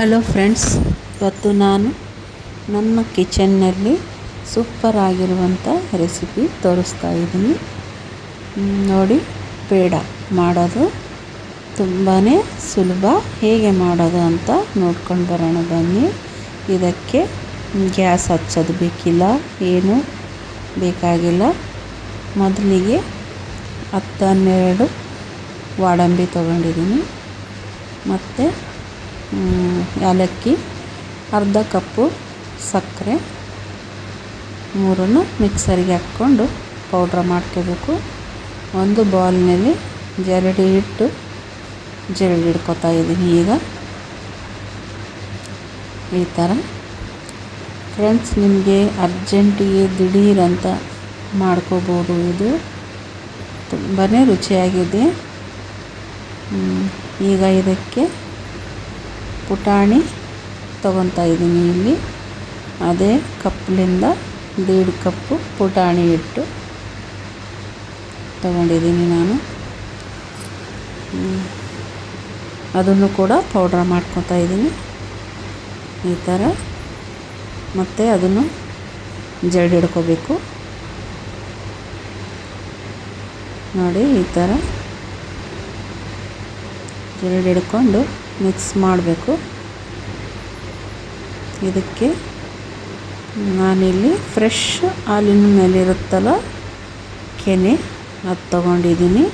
Hello friends, ಇವತ್ತು ನಾನು ನನ್ನ ಕಿಚನ್ನಲ್ಲಿ ಸೂಪರ್ ಆಗಿರುವಂಥ ರೆಸಿಪಿ ತೋರಿಸ್ತಾ ಇದ್ದೀನಿ. ನೋಡಿ, ಪೇಡ ಮಾಡೋದು ತುಂಬಾ ಸುಲಭ. ಹೇಗೆ ಮಾಡೋದು ಅಂತ ನೋಡ್ಕೊಂಡು ಬರೋಣ, ಬನ್ನಿ. ಇದಕ್ಕೆ ಗ್ಯಾಸ್ ಹಚ್ಚೋದು ಬೇಕಿಲ್ಲ, ಏನು ಬೇಕಾಗಿಲ್ಲ. ಮೊದಲಿಗೆ ಹತ್ತು ಹನ್ನೆರಡು ವಾಡಂಬಿ ತೊಗೊಂಡಿದ್ದೀನಿ. ಮತ್ತು ಏಲಕ್ಕಿ, ಅರ್ಧ ಕಪ್ಪು ಸಕ್ಕರೆ, ಮೂರನ್ನು ಮಿಕ್ಸರಿಗೆ ಹಾಕ್ಕೊಂಡು ಪೌಡ್ರ್ ಮಾಡ್ಕೋಬೇಕು. ಒಂದು ಬೌಲ್ನಲ್ಲಿ ಜರಡಿ ಇಟ್ಟು ಜರಡಿ ಹಿಡ್ಕೊತಾ ಇದ್ದೀನಿ ಈಗ. ಈ ಥರ. ಫ್ರೆಂಡ್ಸ್, ನಿಮಗೆ ಅರ್ಜೆಂಟಿಗೆ ದಿಢೀರ್ ಅಂತ ಮಾಡ್ಕೋಬೋದು ಇದು. ತುಂಬಾ ರುಚಿಯಾಗಿದೆ. ಈಗ ಇದಕ್ಕೆ ಪುಟಾಣಿ ತಗೊತಾ ಇದ್ದೀನಿ ಇಲ್ಲಿ. ಅದೇ ಕಪ್ಲಿಂದ ದೀಡ್ ಕಪ್ಪು ಪುಟಾಣಿ ಇಟ್ಟು ತಗೊಂಡಿದ್ದೀನಿ ನಾನು. ಅದನ್ನು ಕೂಡ ಪೌಡ್ರ್ ಮಾಡ್ಕೊತಾ ಇದ್ದೀನಿ. ಈ ಥರ. ಮತ್ತು ಅದನ್ನು ಜಡ್ ಹಿಡ್ಕೋಬೇಕು. ನೋಡಿ ಈ ಥರ. ಜಡ್ ಹಿಡ್ಕೊಂಡು ಮಿಕ್ಸ್ ಮಾಡಬೇಕು. ಇದಕ್ಕೆ ನಾನಿಲ್ಲಿ ಫ್ರೆಶ್ ಹಾಲಿನ ಮೇಲಿರುತ್ತಲ್ಲ ಕೆನೆ, ಅದು ತಗೊಂಡಿದ್ದೀನಿ,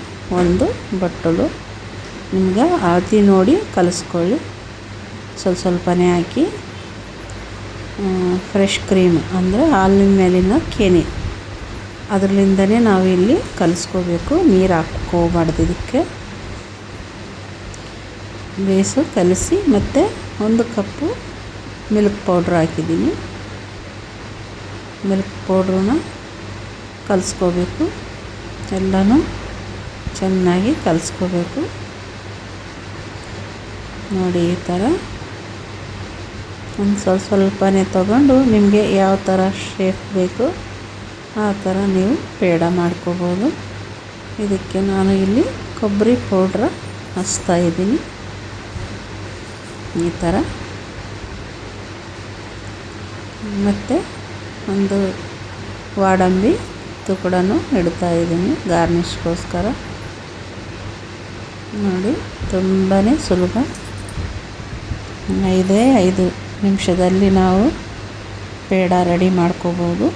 ಒಂದು ಬಟ್ಟಲು. ನಿಮ್ಗೆ ಅಳತಿ ನೋಡಿ ಕಲಿಸ್ಕೊಳ್ಳಿ. ಸ್ವಲ್ಪ ಸ್ವಲ್ಪನೇ ಹಾಕಿ. ಫ್ರೆಶ್ ಕ್ರೀಮ್ ಅಂದರೆ ಹಾಲಿನ ಮೇಲಿನ ಕೆನೆ. ಅದರಲ್ಲಿಂದನೇ ಇಲ್ಲಿ ಕಲಿಸ್ಕೋಬೇಕು. ನೀರು ಹಾಕ್ಕೋಬಾರ್ದು ಇದಕ್ಕೆ. ಬೇಸು ಕಲಸಿ ಮತ್ತು ಒಂದು ಕಪ್ಪು ಮಿಲ್ಕ್ ಪೌಡ್ರ್ ಹಾಕಿದ್ದೀನಿ. ಮಿಲ್ಕ್ ಪೌಡ್ರನ್ನ ಕಲಸ್ಕೋಬೇಕು. ಎಲ್ಲನೂ ಚೆನ್ನಾಗಿ ಕಲಿಸ್ಕೋಬೇಕು. ನೋಡಿ ಈ ಥರ. ಒಂದು ಸ್ವಲ್ಪ ಸ್ವಲ್ಪನೇ ತಗೊಂಡು ನಿಮಗೆ ಯಾವ ಥರ ಶೇಪ್ ಬೇಕು ಆ ಥರ ನೀವು ಪೇಡ ಮಾಡ್ಕೋಬೋದು. ಇದಕ್ಕೆ ನಾನು ಇಲ್ಲಿ ಕೊಬ್ಬರಿ ಪೌಡ್ರ ಹಚ್ತಾ ಇದ್ದೀನಿ. ಈ ಥರ. ಮತ್ತು ಒಂದು ವಾಡಂಬಿ ತುಕಡನ್ನು ಇಡ್ತಾ ಇದ್ದೀನಿ ಗಾರ್ನಿಷ್ಗೋಸ್ಕರ. ನೋಡಿ ತುಂಬಾ ಸುಲಭ. ಐದೇ ಐದು ನಿಮಿಷದಲ್ಲಿ ನಾವು ಪೇಡ ರೆಡಿ ಮಾಡ್ಕೋಬೋದು.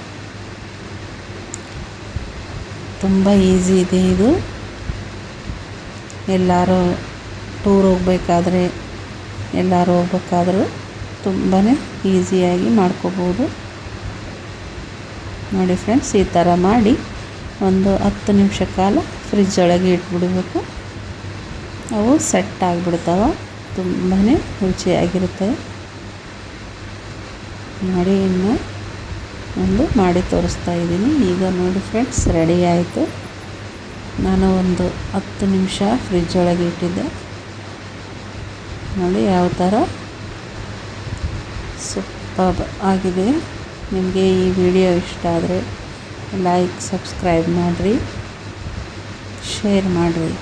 ತುಂಬ ಈಸಿ ಇದೆ ಇದು. ಎಲ್ಲರೂ ಟೂರ್ ಹೋಗ್ಬೇಕಾದ್ರೆ ಎಲ್ಲರೂ ಹೋಗ್ಬೇಕಾದ್ರೂ ತುಂಬಾ ಈಸಿಯಾಗಿ ಮಾಡ್ಕೋಬೋದು. ನೋಡಿ ಫ್ರೆಂಡ್ಸ್, ಈ ಥರ ಮಾಡಿ ಒಂದು ಹತ್ತು ನಿಮಿಷ ಕಾಲ ಫ್ರಿಜ್ ಒಳಗೆ ಇಟ್ಬಿಡ್ಬೇಕು. ಅವು ಸೆಟ್ ಆಗಿಬಿಡ್ತಾವೆ. ತುಂಬಾ ರುಚಿಯಾಗಿರುತ್ತವೆ ನೋಡಿ, ಇನ್ನು ಒಂದು ಮಾಡಿ ತೋರಿಸ್ತಾ ಇದ್ದೀನಿ. ಈಗ ನೋಡಿ ಫ್ರೆಂಡ್ಸ್ ರೆಡಿ ಆಯಿತು. ನಾನು ಒಂದು ಹತ್ತು ನಿಮಿಷ ಫ್ರಿಜ್ ಒಳಗೆ ಇಟ್ಟಿದ್ದೆ. ನೋಡಿ ಯಾವ ಥರ ಸೂಪರ್ ಆಗಿದೆ. ನಿಮಗೆ ಈ ವಿಡಿಯೋ ಇಷ್ಟ ಆದರೆ ಲೈಕ್ ಸಬ್ಸ್ಕ್ರೈಬ್ ಮಾಡಿರಿ ಶೇರ್ ಮಾಡಿರಿ.